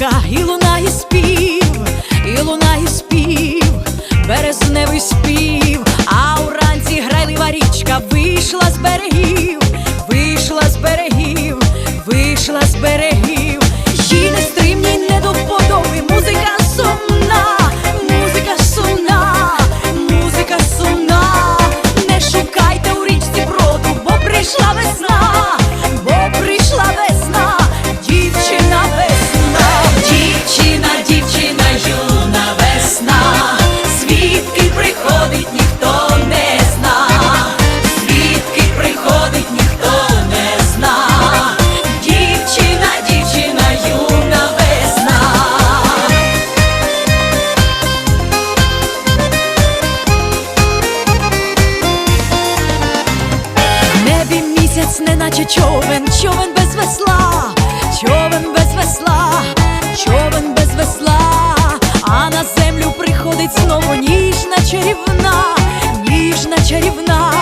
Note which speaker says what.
Speaker 1: річка, і лунає спів, і лунає спів, березневий спів, а уранці грайлива річка вийшла з берегів, вийшла з берегів, вийшла з берегів, Вітерець, неначе човен, човен без весла, човен без весла, човен без весла, а на землю приходить знову ніжна чарівна, ніжна чарівна.